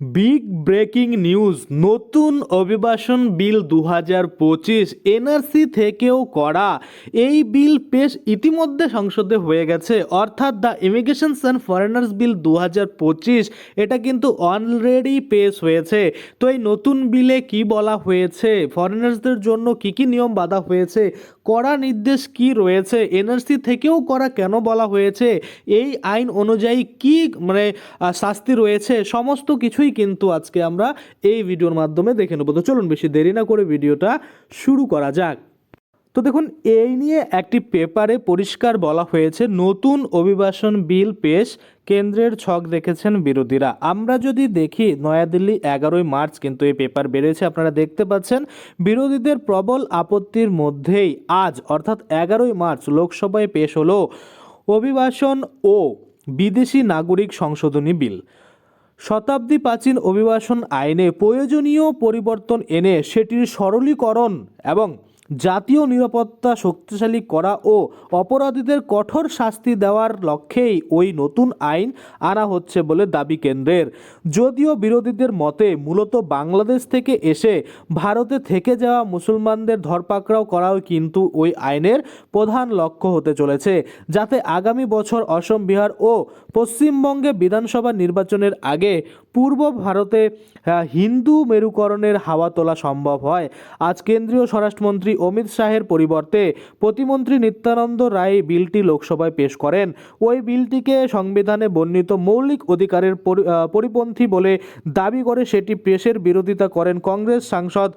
Big breaking news নতুন অভিবাসন বিল দু হাজার পঁচিশ এনআরসি থেকেও করা। এই বিল পেশ ইতিমধ্যে সংসদে হয়ে গেছে। অর্থাৎ the immigrations and foreigners bill দু হাজার পঁচিশ, এটা কিন্তু অলরেডি পেশ হয়েছে। তো এই নতুন বিলে কি বলা হয়েছে? ফরেনার্সদের জন্য কি কি নিয়ম বাধা হয়েছে? কড়া নির্দেশ কি রয়েছে? এনআরসি থেকেও করা কেন বলা হয়েছে? এই আইন অনুযায়ী কি মানে শাস্তি রয়েছে? সমস্ত কিছুই কিন্তু আজকে আমরা এই ভিডিওর মাধ্যমে দেখে নেব। তো চলুন বেশি দেরি না করে ভিডিওটা শুরু করা যাক। তো দেখুন, এই নিয়ে একটি পেপারে পরিষ্কার বলা হয়েছে, নতুন অভিবাসন বিল পেশ কেন্দ্রের ছক দেখেছেন বিরোধীরা। আমরা যদি দেখি, নয়াদিল্লি এগারোই মার্চ কিন্তু এই পেপার বেরিয়েছে, আপনারা দেখতে পাচ্ছেন, বিরোধীদের প্রবল আপত্তির মধ্যেই আজ, অর্থাৎ এগারোই মার্চ লোকসভায় পেশ হলো অভিবাসন ও বিদেশি নাগরিক সংশোধনী বিল। শতাব্দী প্রাচীন অভিবাসন আইনে প্রয়োজনীয় পরিবর্তন এনে সেটির সরলীকরণ এবং জাতীয় নিরাপত্তা শক্তিশালী করা ও অপরাধীদের কঠোর শাস্তি দেওয়ার লক্ষ্যেই ওই নতুন আইন আনা হচ্ছে বলে দাবি কেন্দ্রের। যদিও বিরোধীদের মতে মূলত বাংলাদেশ থেকে এসে ভারতে থেকে যাওয়া মুসলমানদের ধরপাকড়াও করাও কিন্তু ওই আইনের প্রধান লক্ষ্য হতে চলেছে, যাতে আগামী বছর অসম, বিহার ও পশ্চিমবঙ্গে বিধানসভা নির্বাচনের আগে পূর্ব ভারতে হিন্দু মেরুকরণের হাওয়া তোলা সম্ভব হয়। আজ কেন্দ্রীয় স্বরাষ্ট্রমন্ত্রী অমিত শাহের পরিবর্তে প্রতিমন্ত্রী নিত্যানন্দ রায় বিলটি লোকসভায় পেশ করেন। ওই বিলটিকে সংবিধানে বর্ণিত মৌলিক অধিকারের পরি- পরিপন্থী বলে দাবি করে সেটি পেশের বিরোধিতা করেন কংগ্রেস সাংসদ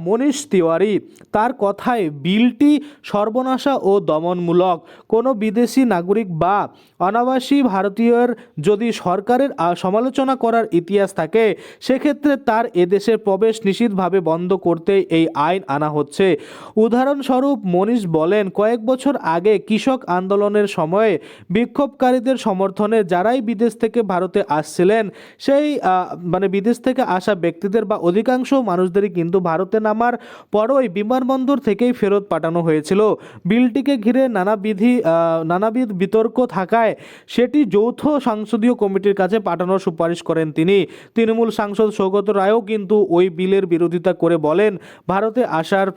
মনীষ তিওয়ারি। তার কথায়, বিলটি সর্বনাশা ও দমনমূলক। কোনো বিদেশি নাগরিক বা অনাবাসী ভারতীয়ের যদি সরকারের সমালোচনা করার ইতিহাস থাকে, সেক্ষেত্রে তার এদেশে প্রবেশ নিশ্চিতভাবে বন্ধ করতে এই আইন আনা হচ্ছে। উদাহরণস্বরূপ মনীষ বলেন, কয়েক বছর আগে কৃষক আন্দোলনের সময়ে বিক্ষোভকারীদের সমর্থনে যারাই বিদেশ থেকে ভারতে আসছিলেন, সেই মানে বিদেশ থেকে আসা ব্যক্তিদের বা অধিকাংশ মানুষদেরই কিন্তু ভারতে নামার পরই বিমানবন্দর থেকেই ফেরত পাঠানো হয়েছিল। বিলটিকে ঘিরে নানাবিধি নানাবিধ বিতর্ক থাকায় সেটি যৌথ সংসদীয় কমিটির কাছে পাঠানোর সুপারিশ করেন তিনি। তৃণমূল সাংসদ সৌগত রায়ও কিন্তু ওই বিলের বিরোধিতা করে বলেন, ভারতে আসার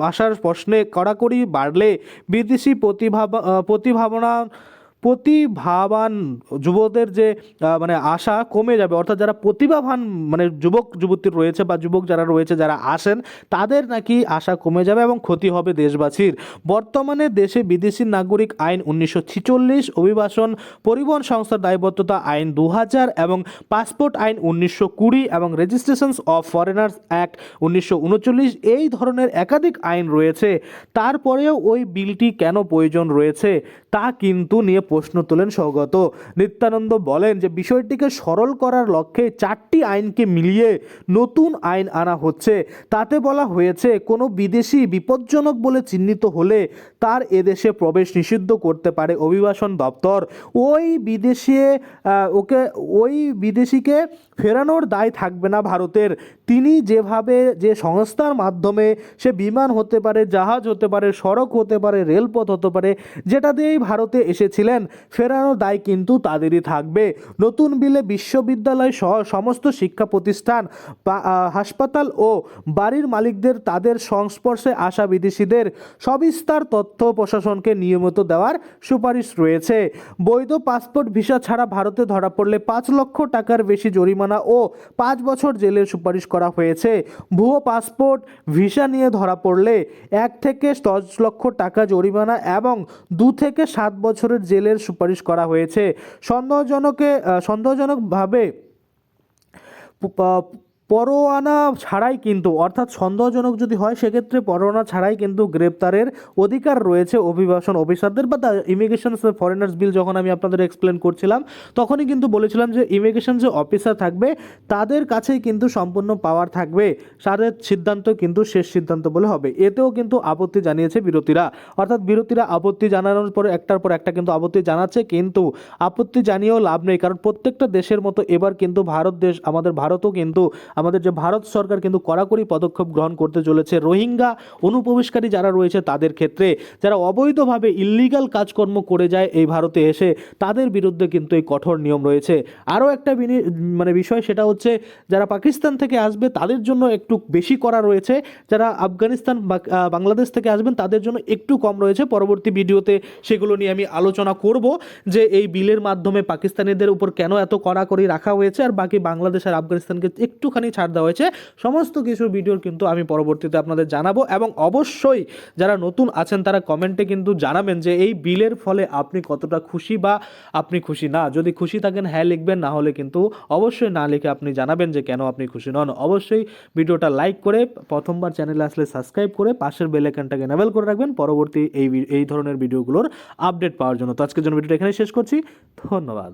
আসার প্রশ্নে কড়াকড়ি বাড়লে বিদেশি প্রতিভা প্রতিভাবনা প্রতিভাবান যুবকদের যে মানে আশা কমে যাবে, অর্থাৎ যারা প্রতিভাবান মানে যুবক, যুবতী রয়েছে বা যুবক যারা রয়েছে, যারা আসেন, তাদের নাকি আশা কমে যাবে এবং ক্ষতি হবে দেশবাসীর। বর্তমানে দেশে বিদেশি নাগরিক আইন উনিশশো ছিচল্লিশ, অভিবাসন পরিবহন সংস্থার দায়বদ্ধতা আইন দু হাজার এবং পাসপোর্ট আইন উনিশশো কুড়ি এবং রেজিস্ট্রেশনস অফ ফরেনার্স অ্যাক্ট উনিশশো উনচল্লিশ, এই ধরনের একাধিক আইন রয়েছে। তারপরেও ওই বিলটি কেন প্রয়োজন রয়েছে, তা কিন্তু নিয়ে প্রশ্ন তোলেন সৌগত। নিত্যানন্দ বলেন যে, বিষয়টিকে সরল করার লক্ষ্যে চারটি আইনকে মিলিয়ে নতুন আইন আনা হচ্ছে। তাতে বলা হয়েছে, কোনো বিদেশি বিপজ্জনক বলে চিহ্নিত হলে তার এদেশে প্রবেশ নিষিদ্ধ করতে পারে অভিবাসন দপ্তর। ওই বিদেশে ওকে, ওই বিদেশিকে ফেরানোর দায় থাকবে না ভারতের। তিনি যেভাবে যে সংস্থার মাধ্যমে সে বিমান হতে পারে, জাহাজ হতে পারে, সড়ক হতে পারে, রেলপথ হতে পারে, যেটা দিয়েই ভারতে এসেছিলেন ফেরানোর দায় কিন্তু তাদেরই থাকবে। নতুন বিলে বিশ্ববিদ্যালয় সহ সমস্ত শিক্ষা প্রতিষ্ঠান হাসপাতাল ও বাড়ির মালিকদের তাদের সংস্পর্শে আসা বিদেশিদের সবিস্তার তথ্য প্রশাসনকে নিয়মিত দেওয়ার সুপারিশ রয়েছে। বৈধ পাসপোর্ট ভিসা ছাড়া ভারতে ধরা পড়লে পাঁচ লক্ষ টাকার বেশি জরিমানা ও পাঁচ বছর জেলের সুপারিশ করা হয়েছে। ভুয়ো পাসপোর্ট ভিসা নিয়ে ধরা পড়লে এক থেকে দশ লক্ষ টাকা জরিমানা এবং দু থেকে সাত বছরের জেলের সুপারিশ করা হয়েছে। সন্দেহজনকে সন্দেহজনকভাবে পরোয়ানা ছাড়াই কিন্তু, অর্থাৎ সন্দেহজনক যদি হয়, সেক্ষেত্রে পরোয়ানা ছাড়াই কিন্তু গ্রেপ্তারের অধিকার রয়েছে অভিবাসন অফিসারদের বা ইমিগ্রেশন ফরেনার্স বিল যখন আমি আপনাদের এক্সপ্লেন করছিলাম, তখনই কিন্তু বলেছিলাম যে ইমিগ্রেশন যে অফিসার থাকবে, তাদের কাছেই কিন্তু সম্পূর্ণ পাওয়ার থাকবে। তাদের সিদ্ধান্ত কিন্তু শেষ সিদ্ধান্ত বলে হবে। এতেও কিন্তু আপত্তি জানিয়েছে বিরোধীরা অর্থাৎ বিরোধীরা আপত্তি জানানোর পরে, একটার পর একটা কিন্তু আপত্তি জানাচ্ছে, কিন্তু আপত্তি জানিয়েও লাভ নেই, কারণ প্রত্যেকটা দেশের মতো এবার কিন্তু ভারত দেশ, আমাদের ভারতও কিন্তু আমাদের যে ভারত সরকার কিন্তু কড়াকড়ি পদক্ষেপ গ্রহণ করতে চলেছে। রোহিঙ্গা অনুপ্রবেশকারী যারা রয়েছে তাদের ক্ষেত্রে যারা অবৈধভাবে ইল্লিগাল কাজকর্ম করে যায় এই ভারতে এসে তাদের বিরুদ্ধে কিন্তু এই কঠোর নিয়ম রয়েছে। আরও একটা মানে বিষয় সেটা হচ্ছে, যারা পাকিস্তান থেকে আসবে তাদের জন্য একটু বেশি করা রয়েছে। যারা আফগানিস্তান বাংলাদেশ থেকে আসবেন তাদের জন্য একটু কম রয়েছে। পরবর্তী ভিডিওতে সেগুলো নিয়ে আমি আলোচনা করব যে এই বিলের মাধ্যমে পাকিস্তানিদের উপর কেন এত কড়াকড়ি রাখা হয়েছে আর বাকি বাংলাদেশ আর আফগানিস্তানকে একটুখানি ছাড় দেওয়া হয়েছে। সমস্ত কিছুর ভিডিওর কিন্তু আমি পরবর্তীতে আপনাদের জানাব এবং অবশ্যই যারা নতুন আছেন তারা কমেন্টে কিন্তু জানাবেন যে এই বিলের ফলে আপনি কতটা খুশি বা আপনি খুশি না। যদি খুশি থাকেন হ্যাঁ লিখবেন, না হলে কিন্তু অবশ্যই না লিখে আপনি জানাবেন যে কেন আপনি খুশি নন। অবশ্যই ভিডিওটা লাইক করে প্রথমবার চ্যানেলে আসলে সাবস্ক্রাইব করে পাশের বেল আইকনটাকে এনেবল করে রাখবেন পরবর্তী এই এই ধরনের ভিডিওগুলোর আপডেট পাওয়ার জন্য। তো আজকের জন্য ভিডিওটা এখানে শেষ করছি। ধন্যবাদ।